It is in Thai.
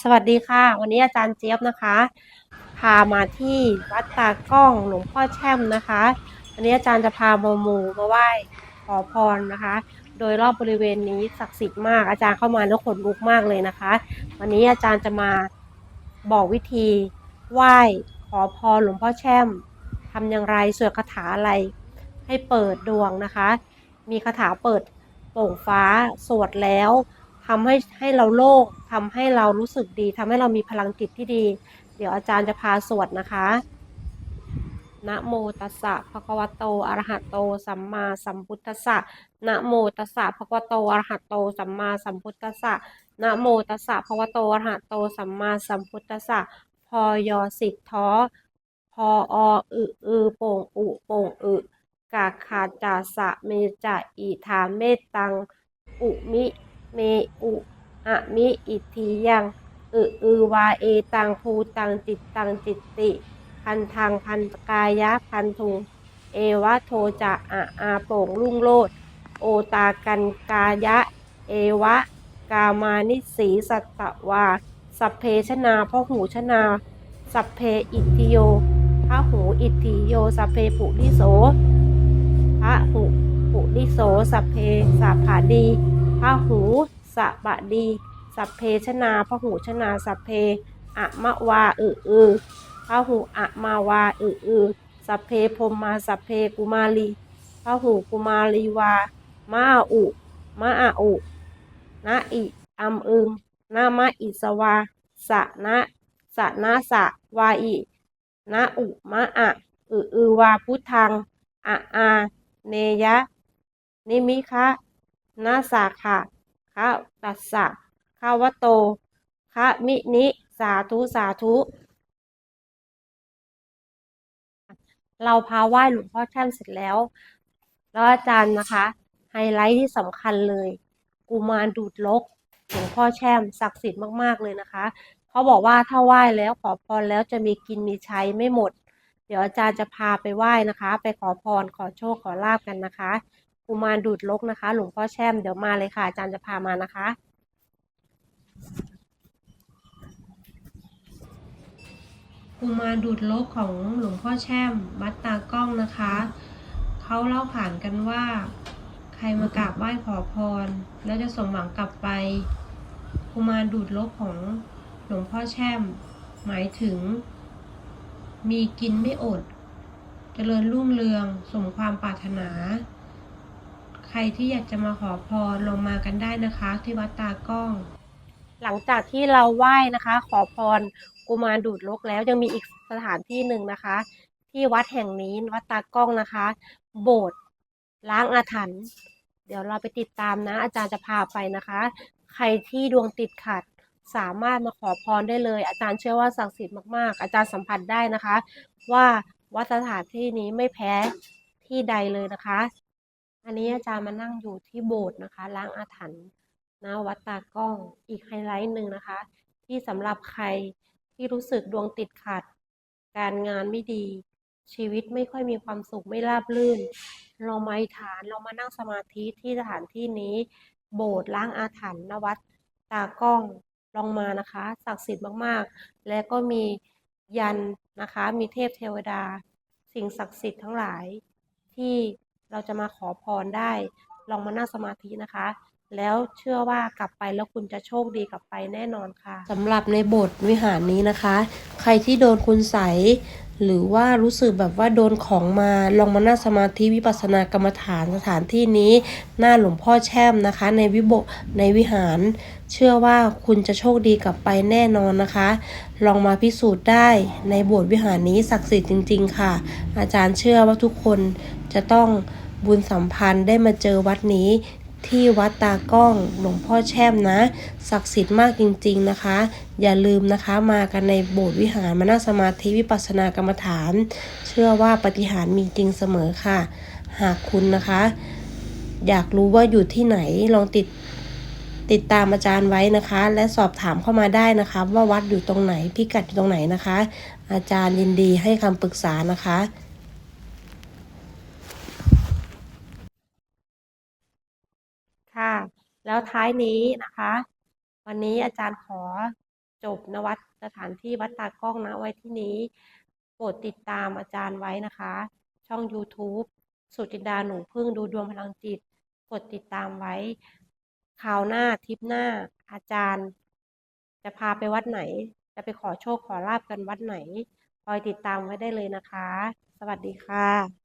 สวัสดีค่ะ วันนี้อาจารย์เจี๊ยบนะคะ พามาที่วัดตากล้องหลวงพ่อแช่มนะคะ วันนี้อาจารย์จะพามาหมู่มาไหว้ขอพรนะคะ โดยรอบบริเวณนี้ศักดิ์สิทธิ์มาก อาจารย์เข้ามาแล้วขนลุกมากเลยนะคะ วันนี้อาจารย์จะมาบอกวิธีไหว้ขอพรหลวงพ่อแช่มทำอย่างไรสวดคาถาอะไรให้เปิดดวงนะคะ มีคาถาเปิดโป่งฟ้าสวดแล้ว ทำให้ให้เราโล่งทำให้เรารู้สึกดีทำให้เรามีพลังจิตที่ดี เดี๋ยวอาจารย์จะพาสวดนะคะนะโมตัสสะภะคะวะโตอะระหะโต สัมมาสัมพุทธัสสะนะโมตัสสะภะคะวะโตอะระหะโต สัมมาสัมพุทธัสสะนะโมตัสสะภะคะวะโตอะระหะโต สัมมาสัมพุทธัสสะพอยอสิท้อพอออึอือโป่งอุโป่งอึกาขาจาสะเมจะอีทาเมตัง อุมิ เมอุอะมิอิทียังอึอือวาเอตังภูตังจิตตังจิตติ พันทางพันกายะพันทุง เอวะโทจะอะอาโป่งรุ่งโลดโอตากันกายะ เอวะ กามานิสีสัตตวา สัพเพชนาพหูชนา สัพเพอิติโยพระหูอิติโย สัพเพปุริโสพระหูปุริโส สัพเพสัพพาดี พระหูสัปะดี สัพเพชนาพระหูชนาสัพเพอะมะวาอืออือพระหูอะมาวาอืออือสัพเพพรหมาสัพเพกุมารีพระหูกุมารีวามาอุมาอาอุนะอิอัมอึงนะมะอิสวาสะนะสะนะสะวาอินะอุมะอะอืออือวาพุทธังอะอาเนยะ นิมิคะ นาสาขะคะตัสสะคาวโตคะมินิสาธุสาธุ เราพาไหว้หลวงพ่อแช่มเสร็จแล้ว แล้วอาจารย์นะคะ ไฮไลท์ที่สำคัญเลย กุมารดูดลกหลวงพ่อแช่มศักดิ์สิทธิ์มากๆเลยนะคะเขาบอกว่าถ้าไหว้แล้วขอพรแล้วจะมีกินมีใช้ไม่หมด เดี๋ยวอาจารย์จะพาไปไหว้นะคะ ไปขอพรขอโชคขอลาบกันนะคะ กุมารดูดลกนะคะ หลวงพ่อแช่มเดี๋ยวมาเลยค่ะอาจารย์จะพามานะคะ กุมารดูดลกของหลวงพ่อแช่มวัดตากล้องนะคะเขาเล่าผ่านกันว่า ใครมากราบไหว้ขอพร แล้วจะสมหวังกลับไป กุมารดูดลกของหลวงพ่อแช่ม หมายถึง มีกินไม่อดเจริญรุ่งเรืองสมความปรารถนา ใครที่อยากจะมาขอพรลงมากันได้นะคะ ที่วัดตากล้อง หลังจากที่เราไหว้นะคะ ขอพรกุมารดูดลกแล้วยังมีอีกสถานที่หนึ่งนะคะ ที่วัดแห่งนี้วัดตากล้องนะคะ โบสถ์ล้างอาถรรพ์เดี๋ยวเราไปติดตามนะ อาจารย์จะพาไปนะคะ ใครที่ดวงติดขัดสามารถมาขอพรได้เลย อาจารย์เชื่อว่าศักดิ์สิทธิ์มากๆ อาจารย์สัมผัสได้นะคะ ว่าวัดสถานที่นี้ไม่แพ้ที่ใดเลยนะคะ อันนี้อาจารย์มานั่งอยู่ที่โบสถ์นะคะ ล้างอาถรรพ์นะวัดตากล้องอีกไฮไลท์หนึ่งนะคะ ที่สำหรับใครที่รู้สึกดวงติดขัด การงานไม่ดี ชีวิตไม่ค่อยมีความสุขไม่ราบรื่น เรามาฐานเรามานั่งสมาธิที่สถานที่นี้ โบสถ์ล้างอาถรรพ์ณวัดตากล้องลองมานะคะศักดิ์สิทธิ์มากๆ และก็มียันนะคะ มีเทพเทวดา สิ่งศักดิ์สิทธิ์ทั้งหลายที่ เราจะมาขอพรได้ ลองมานั่งสมาธินะคะ แล้วเชื่อว่ากลับไปแล้วคุณจะโชคดีกลับไปแน่นอนค่ะสำหรับในบทวิหารนี้นะคะ ใครที่โดนคุณใส หรือว่ารู้สึกแบบว่าโดนของมาลองมานั่งสมาธิวิปัสสนากรรมฐานสถานที่นี้ หน้าหลวงพ่อแช่มนะคะ ในวิโบในวิหาร เชื่อว่าคุณจะโชคดีกลับไปแน่นอนนะคะ ลองมาพิสูจน์ได้ในโบสถ์วิหารนี้ศักดิ์สิทธิ์จริง ๆ ค่ะ อาจารย์เชื่อว่าทุกคนจะต้องบุญสัมพันธ์ได้มาเจอวัดนี้ ที่วัดตากล้องหลวงพ่อแช่มนะ ศักดิ์สิทธิ์มากจริง ๆนะคะ อย่าลืมนะคะมากันในโบสถ์วิหารมานั่งสมาธิวิปัสสนากรรมฐาน เชื่อว่าปฏิหารมีจริงเสมอค่ะ หากคุณนะคะ อยากรู้ว่าอยู่ที่ไหนลองติดติดตามอาจารย์ไว้นะคะ และสอบถามเข้ามาได้นะคะ ว่าวัดอยู่ตรงไหนพิกัดอยู่ตรงไหนนะคะ อาจารย์ยินดีให้คำปรึกษานะคะ ค่ะ แล้วท้ายนี้นะคะ วันนี้อาจารย์ขอจบนวัดสถานที่วัดตากล้องนะไว้ที่นี้โปรดติดตามอาจารย์ไว้นะคะ ช่อง YouTube สุจินดาหนูพึ่งดูดวงพลังจิต กดติดตามไว้คราวหน้าทริปหน้าอาจารย์ จะพาไปวัดไหน จะไปขอโชคขอลาบกันวัดไหน คอยติดตามไว้ได้เลยนะคะ สวัสดีค่ะ